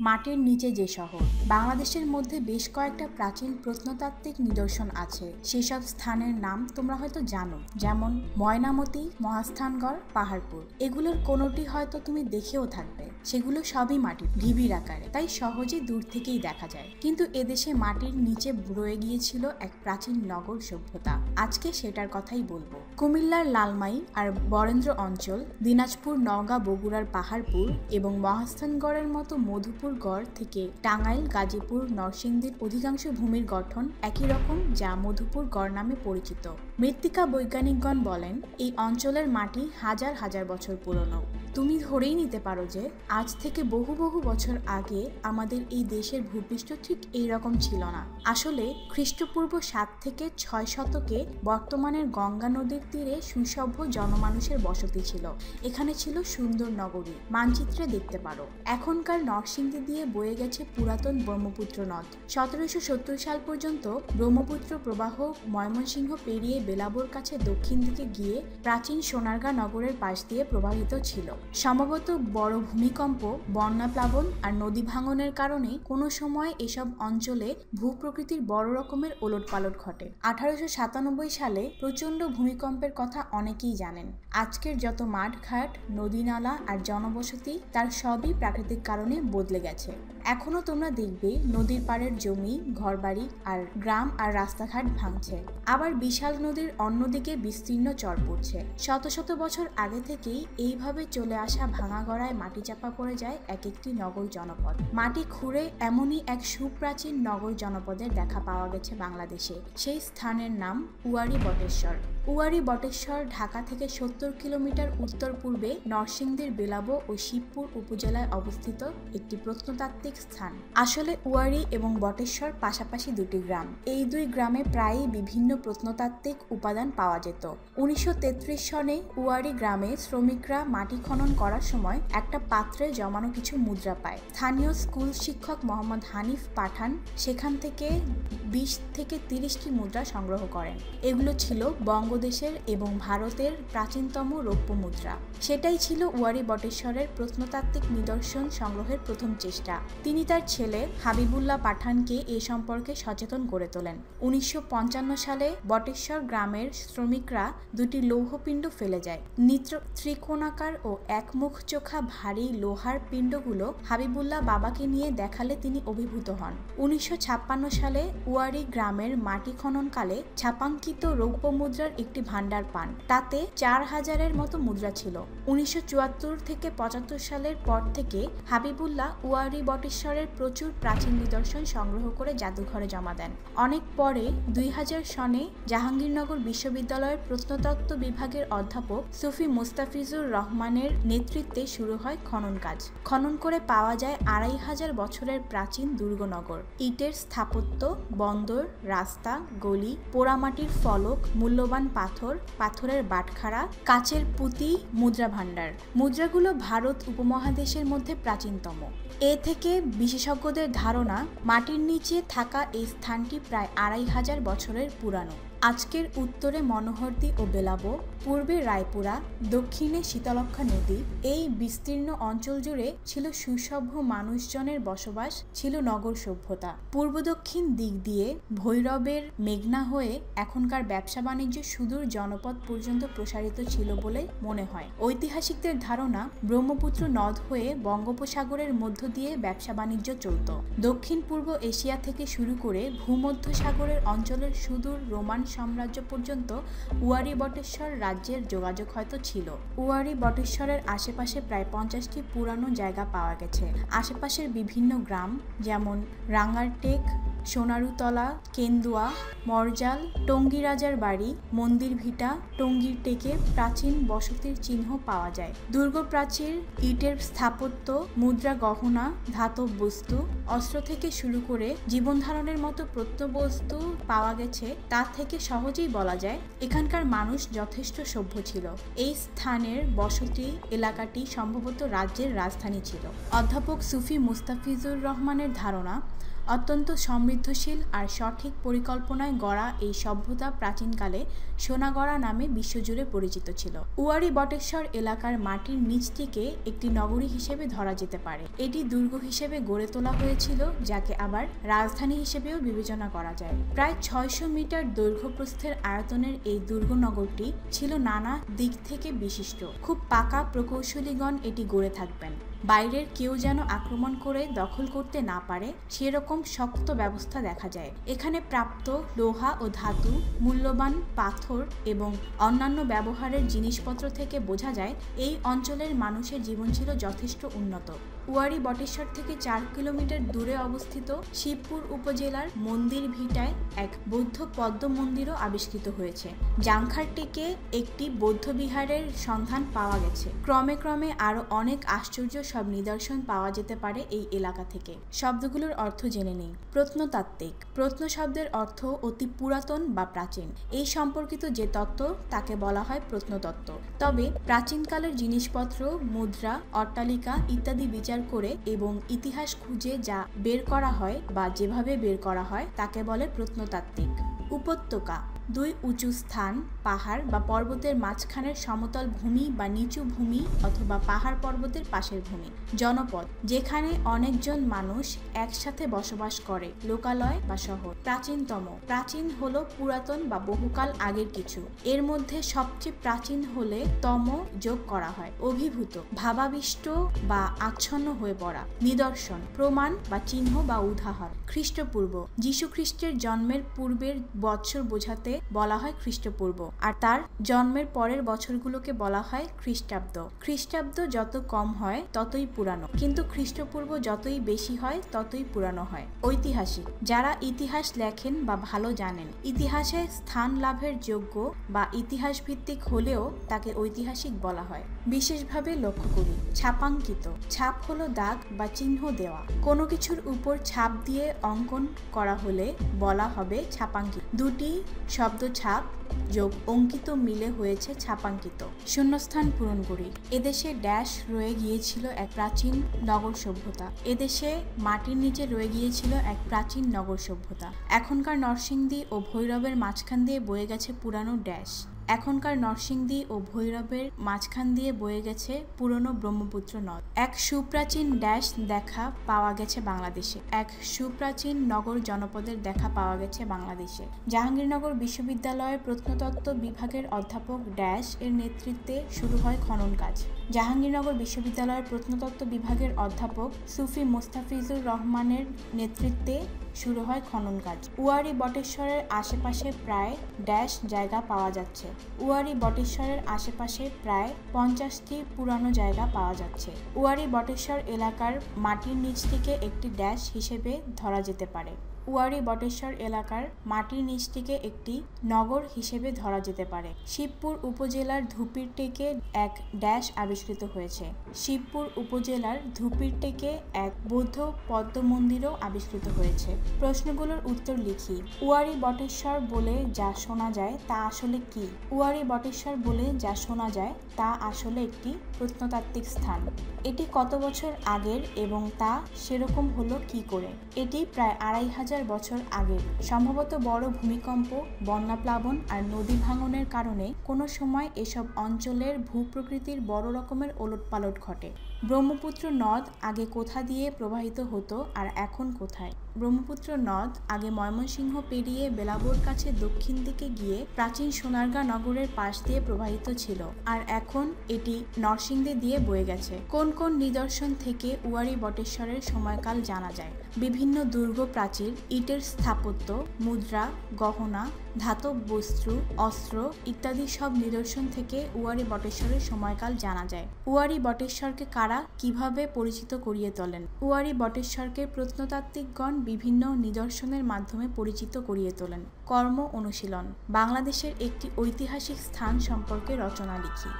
মাটির নিচে যে শহর। বাংলাদেশের মধ্যে বেশ কয়েকটা প্রাচীন প্রত্নতাত্ত্বিক নিদর্শন আছে। সেসব স্থানের নাম তোমরা হয়তো জানো, যেমন ময়নামতি, মহাস্থানগড়, পাহাড়পুর। এগুলোর কোনোটি হয়তো তুমি দেখেও থাকবে। সেগুলো সবই মাটির ঢিবির আকারে, তাই সহজে দূর থেকেই দেখা যায়। কিন্তু এদেশে মাটির নিচে রয়ে গিয়েছিল এক প্রাচীন নগর সভ্যতা। আজকে সেটার কথাই বলব। কুমিল্লার লালমাই আর বরেন্দ্র অঞ্চল, দিনাজপুর, নওগাঁ, বগুড়ার পাহাড়পুর এবং মহাস্থানগড়ের মতো মধুপুর গড় থেকে টাঙ্গাইল, গাজীপুর, নরসিংদীর অধিকাংশ ভূমির গঠন একই রকম যা মধুপুর গড় নামে পরিচিত। মৃত্তিকা বৈজ্ঞানিকগণ বলেন, এই অঞ্চলের মাটি হাজার হাজার বছর পুরনো। তুমি ধরেই নিতে পারো যে, আজ থেকে বহু বহু বছর আগে আমাদের এই দেশের ভূপৃষ্ঠ ঠিক এই রকম ছিল না। আসলে, খ্রিস্টপূর্ব সাত থেকে ছয় শতকে বর্তমানের গঙ্গা নদীর তীরে সুসভ্য জনমানুষের বসতি ছিল। এখানে ছিল সুন্দর নগরী। মানচিত্রে দেখতে পারো। এখনকার নরসিংদী দিয়ে বয়ে গেছে পুরাতন ব্রহ্মপুত্র নদ। সতেরোশো সত্তর সাল পর্যন্ত ব্রহ্মপুত্র প্রবাহ ময়মনসিংহ পেরিয়ে বেলাবোর কাছে দক্ষিণ দিকে গিয়ে প্রাচীন সোনারগাঁ নগরের পাশ দিয়ে প্রবাহিত ছিল। সম্ভবত বড় ভূমিকম্প, বন্যা প্লাবন আর নদী ভাঙনের কারণে কোনো সময় এসব অঞ্চলে ভূপ্রকৃতির বড় রকমের ওলটপালট ঘটে। আঠারোশো সাতানব্বই সালে প্রচণ্ড ভূমিকম্পের কথা অনেকেই জানেন। আজকের যত মাঠ ঘাট নদী নালা আর জনবসতি, তার সবই প্রাকৃতিক কারণে বদলে গেছে। এখনও তোমরা দেখবে নদীর পাড়ের জমি, ঘরবাড়ি আর গ্রাম আর রাস্তাঘাট ভাঙছে। আবার বিশাল নদীর অন্যদিকে বিস্তীর্ণ চর পড়ছে। শত শত বছর আগে থেকেই এইভাবে চলে আসা ভাঙা গড়ায় মাটি চাপা পড়ে যায় এক একটি নগর জনপদ। মাটি খুঁড়ে এমনই এক সুপ্রাচীন নগর জনপদের দেখা পাওয়া গেছে বাংলাদেশে। সেই স্থানের নাম উয়ারি বটেশ্বর। উয়ারি বটেশ্বর ঢাকা থেকে সত্তর কিলোমিটার উত্তর পূর্বে নরসিংদীর বেলাবো ও শিবপুর উপজেলায় অবস্থিত একটি প্রত্নতাত্ত্বিক স্থান। আসলে উয়ারি এবং বটেশ্বর পাশাপাশি দুটি গ্রাম। এই দুই গ্রামে প্রায়ই বিভিন্ন প্রত্নতাত্ত্বিক উপাদান পাওয়া যেত। উনিশশো সনে উয়ারি গ্রামে শ্রমিকরা মাটি খনন করার সময় একটা পাত্রে জমানো কিছু মুদ্রা পায়। স্থানীয় স্কুল শিক্ষক মোহাম্মদ হানিফ পাঠান সেখান থেকে বিশ থেকে তিরিশটি মুদ্রা সংগ্রহ করেন। এগুলো ছিল বঙ্গদেশের এবং ভারতের প্রাচীনতম রৌপ্য মুদ্রা। সেটাই ছিল ওয়ারি বটেশ্বরের প্রত্নতাত্ত্বিক নিদর্শন সংগ্রহের প্রথম চেষ্টা। তিনি তার ছেলে হাবিবুল্লাহ পাঠানকে এ সম্পর্কে সচেতন করে তোলেন। উনিশশো পঞ্চান্ন সালে বটেশ্বর গ্রামের শ্রমিকরা দুটি লৌহপিণ্ড ফেলে যায়। নিত্র ত্রিকোণাকার ও একমুখ চোখা ভারী লোহার পিণ্ডগুলো হাবিবুল্লাহ বাবাকে নিয়ে দেখালে তিনি অভিভূত হন। উনিশশো ছাপ্পান্ন সালে ওয়ারি গ্রামের মাটি খননকালে ছাপাঙ্কিত রৌপ্য মুদ্রার একটি ভাণ্ডার পান। তাতে চার হাজারের মতো মুদ্রা ছিল। উনিশশো চুয়াত্তর থেকে পঁচাত্তর সালের পর থেকে হাবিবুল্লাহ ওয়ারি বটেশ্বরের প্রচুর প্রাচীন নিদর্শন সংগ্রহ করে জাদুঘরে জমা দেন। অনেক পরে দুই হাজার সনে জাহাঙ্গীরনগর বিশ্ববিদ্যালয়ের প্রত্নতত্ত্ব বিভাগের অধ্যাপক সুফি মুস্তাফিজুর রহমানের নেতৃত্বে শুরু হয় খনন কাজ। খনন করে পাওয়া যায় আড়াই হাজার বছরের প্রাচীন দুর্গনগর। ইটের স্থাপত্য, বন্দর, রাস্তা, গলি, পোড়ামাটির ফলক, মূল্যবান পাথর, পাথরের বাটখারা কাচের পুঁতি, মুদ্রা ভাণ্ডার। মুদ্রাগুলো ভারত উপমহাদেশের মধ্যে প্রাচীনতম। এ থেকে বিশেষজ্ঞদের ধারণা, মাটির নিচে থাকা এই স্থানটি প্রায় আড়াই হাজার বছরের পুরানো। আজকের উত্তরে মনোহরদী ও বেলাবো, পূর্বে রায়পুরা, দক্ষিণে শীতলক্ষা নদী, এই বিস্তীর্ণ অঞ্চল জুড়ে ছিল সুসভ্য মানুষজনের বসবাস, ছিল নগর সভ্যতা। পূর্ব দক্ষিণ দিক দিয়ে ভৈরবের মেঘনা হয়ে এখনকার ব্যবসা বাণিজ্য সুদূর জনপদ পর্যন্ত প্রসারিত ছিল বলে মনে হয়। ঐতিহাসিকদের ধারণা, ব্রহ্মপুত্র নদ হয়ে বঙ্গোপসাগরের মধ্য দিয়ে ব্যবসা বাণিজ্য চলত। দক্ষিণ পূর্ব এশিয়া থেকে শুরু করে ভূমধ্য সাগরের অঞ্চলের সুদূর রোমান সাম্রাজ্য পর্যন্ত উয়ারি বটেশ্বর রাজ্যের যোগাযোগ হয়তো ছিল। উয়ারি বটেশ্বরের আশেপাশে প্রায় পঞ্চাশটি পুরানো জায়গা পাওয়া গেছে। আশেপাশের বিভিন্ন গ্রাম যেমন রাঙ্গারটেক সোনারুতলা, কেন্দুয়া, মরজাল টঙ্গী রাজার বাড়ি মন্দির ভিটা টঙ্গীর টেকে প্রাচীন বসতির চিহ্ন পাওয়া যায়। দুর্গ প্রাচীর ইটের স্থাপত্য, মুদ্রা গহনা, ধাতব বস্তু, অস্ত্র থেকে শুরু করে জীবন ধারণের মতো প্রত্যবস্তু পাওয়া গেছে। তা থেকে সহজেই বলা যায়, এখানকার মানুষ যথেষ্ট সভ্য ছিল। এই স্থানের বসতি এলাকাটি সম্ভবত রাজ্যের রাজধানী ছিল। অধ্যাপক সুফি মুস্তাফিজুর রহমানের ধারণা অত্যন্ত সমৃদ্ধশীল আর সঠিক পরিকল্পনায় গড়া এই সভ্যতা প্রাচীনকালে সোনাগড়া নামে বিশ্বজুড়ে পরিচিত ছিল। উয়ারি বটেশ্বর এলাকার মাটির নিচটিকে একটি নগরী হিসেবে ধরা যেতে পারে। এটি দুর্গ হিসেবে গড়ে তোলা হয়েছিল, যাকে আবার রাজধানী হিসেবেও বিবেচনা করা যায়। প্রায় ছয়শো মিটার দৈর্ঘ্যপ্রস্থের আয়তনের এই দুর্গনগরটি ছিল নানা দিক থেকে বিশিষ্ট। খুব পাকা প্রকৌশলীগণ এটি গড়ে থাকবেন। বাইরের কেউ যেন আক্রমণ করে দখল করতে না পারে, সেরকম শক্ত ব্যবস্থা দেখা যায়। এখানে প্রাপ্ত লোহা ও ধাতু, মূল্যবান পাথর এবং অন্যান্য ব্যবহারের জিনিসপত্র থেকে বোঝা যায়, এই অঞ্চলের মানুষের জীবন ছিল যথেষ্ট উন্নত। উয়ারি বটেশ্বর থেকে চার কিলোমিটার দূরে অবস্থিত শিবপুর উপজেলার মন্দির ভিটায় এক বৌদ্ধ পদ্ম মন্দিরও আবিষ্কৃত হয়েছে। জাংখারটিকে একটি বৌদ্ধ বিহারের সন্ধান পাওয়া গেছে। ক্রমে ক্রমে আরও অনেক আশ্চর্য সব নিদর্শন পাওয়া যেতে পারে এই এলাকা থেকে। শব্দগুলোর অর্থ জেনে নেই। প্রত্নতাত্ত্বিক। প্রত্ন শব্দের অর্থ অতি পুরাতন বা প্রাচীন। এই সম্পর্কিত যে তত্ত্ব, তাকে বলা হয় প্রত্নতত্ত্ব। তবে প্রাচীনকালের জিনিসপত্র, মুদ্রা, অট্টালিকা ইত্যাদি বিচার করে এবং ইতিহাস খুঁজে যা বের করা হয় বা যেভাবে বের করা হয় তাকে বলে প্রত্নতাত্ত্বিক। উপত্যকা, দুই উঁচু স্থান, পাহাড় বা পর্বতের মাঝখানের সমতল ভূমি বা নিচু ভূমি অথবা পাহাড় পর্বতের পাশের ভূমি, জনপদ, যেখানে অনেকজন মানুষ একসাথে বসবাস করে, লোকালয় বা শহর। প্রাচীনতম। প্রাচীন হলো পুরাতন বা বহুকাল আগের কিছু। এর মধ্যে সবচেয়ে প্রাচীন হলে তম যোগ করা হয়। অভিভূত, ভাবাবিষ্ট বা আচ্ছন্ন হয়ে পড়া। নিদর্শন, প্রমাণ বা চিহ্ন বা উদাহরণ। খ্রিস্টপূর্ব। যীশু খ্রিস্টের জন্মের পূর্বের বৎসর বোঝাতে বলা হয় খ্রিস্টপূর্ব আর তার জন্মের পরের বছরগুলোকে বলা হয় খ্রিস্টাব্দ। খ্রিস্টাব্দ যত কম হয়, ততই পুরানো। কিন্তু খ্রিস্টপূর্ব যতই বেশি হয়, ততই পুরানো হয়। ঐতিহাসিক। যারা ইতিহাস লেখেন বা ভালো জানেন, ইতিহাসে স্থান লাভের যোগ্য বা ইতিহাস ভিত্তিক হলেও তাকে ঐতিহাসিক বলা হয়। বিশেষভাবে লক্ষ্য করি, ছাপাঙ্কিত। ছাপ হলো দাগ বা চিহ্ন দেওয়া। কোনো কিছুর উপর ছাপ দিয়ে অঙ্কন করা হলে বলা হবে ছাপাঙ্কিত। দুটি শব্দ ছাপ যোগ অঙ্কিত মিলে হয়েছে ছাপাঙ্কিত। শূন্যস্থান পূরণ করি। এদেশে ড্যাশ রয়ে গিয়েছিল এক প্রাচীন নগর সভ্যতা। এদেশে মাটির নিচে রয়ে গিয়েছিল এক প্রাচীন নগর সভ্যতা। এখনকার নরসিংদী ও ভৈরবের মাঝখান দিয়ে বয়ে গেছে পুরানো ড্যাশ। এখনকার নরসিংদী ও ভৈরবের মাঝখান দিয়ে বয়ে গেছে পুরনো ব্রহ্মপুত্র নদ। এক সুপ্রাচীন ড্যাশ দেখা পাওয়া গেছে বাংলাদেশে। এক সুপ্রাচীন নগর জনপদের দেখা পাওয়া গেছে বাংলাদেশে। জাহাঙ্গীরনগর বিশ্ববিদ্যালয়ের প্রত্নতত্ত্ব বিভাগের অধ্যাপক ড্যাশ এর নেতৃত্বে শুরু হয় খনন কাজ। জাহাঙ্গীরনগর বিশ্ববিদ্যালয়ের প্রত্নতত্ত্ব বিভাগের অধ্যাপক সুফি মোস্তাফিজুর রহমানের নেতৃত্বে শুরু হয় খনন কাজ। উয়ারি বটেশ্বরের আশেপাশে প্রায় ড্যাশ জায়গা পাওয়া যাচ্ছে। উয়ারি বটেশ্বরের আশেপাশে প্রায় পঞ্চাশটি পুরানো জায়গা পাওয়া যাচ্ছে। উয়ারি বটেশ্বর এলাকার মাটির নিচ থেকে একটি ড্যাশ হিসেবে ধরা যেতে পারে। উয়ারি বটেশ্বর এলাকার মাটির নিচটিকে একটি নগর হিসেবে ধরা যেতে পারে। শিবপুর উপজেলার ধুপিরটেকে এক ড্যাশ আবিষ্কৃত হয়েছে। শিবপুর উপজেলার ধুপিরটেকে এক বৌদ্ধ পদ্ম মন্দিরও আবিষ্কৃত হয়েছে। প্রশ্নগুলোর উত্তর লিখি। উয়ারি বটেশ্বর বলে যা শোনা যায় তা আসলে কি? উয়ারি বটেশ্বর বলে যা শোনা যায় তা আসলে একটি প্রত্নতাত্ত্বিক স্থান। এটি কত বছর আগের এবং তা সেরকম হলো কি করে? এটি প্রায় আড়াই হাজার হাজার বছর আগে, সম্ভবত বড় ভূমিকম্প বন্যা প্লাবন আর নদী ভাঙনের কারণে কোনো সময় এসব অঞ্চলের ভূপ্রকৃতির বড় রকমের ওলটপালট ঘটে। ব্রহ্মপুত্র নদ আগে কোথা দিয়ে প্রবাহিত হতো আর এখন কোথায়? ব্রহ্মপুত্র নদ আগে ময়মনসিংহ পেরিয়ে বেলাবোর কাছে দক্ষিণ দিকে গিয়ে প্রাচীন সোনারগাঁ নগরের পাশ দিয়ে প্রবাহিত ছিল, আর এখন এটি নরসিংদী দিয়ে বয়ে গেছে। কোন কোন নিদর্শন থেকে উয়ারি বটেশ্বরের সময়কাল জানা যায়? বিভিন্ন দুর্গ প্রাচীর, ইটের স্থাপত্য, মুদ্রা, গহনা, ধাতব বস্তু অস্ত্র ইত্যাদি সব নিদর্শন থেকে উয়ারি বটেশ্বরের সময়কাল জানা যায়। উয়ারি বটেশ্বরকে কারা কীভাবে পরিচিত করিয়ে তোলেন? উয়ারি বটেশ্বরকে প্রত্নতাত্ত্বিকগণ বিভিন্ন নিদর্শনের মাধ্যমে পরিচিত করিয়ে তোলেন। কর্ম অনুশীলন, বাংলাদেশের একটি ঐতিহাসিক স্থান সম্পর্কে রচনা লিখি।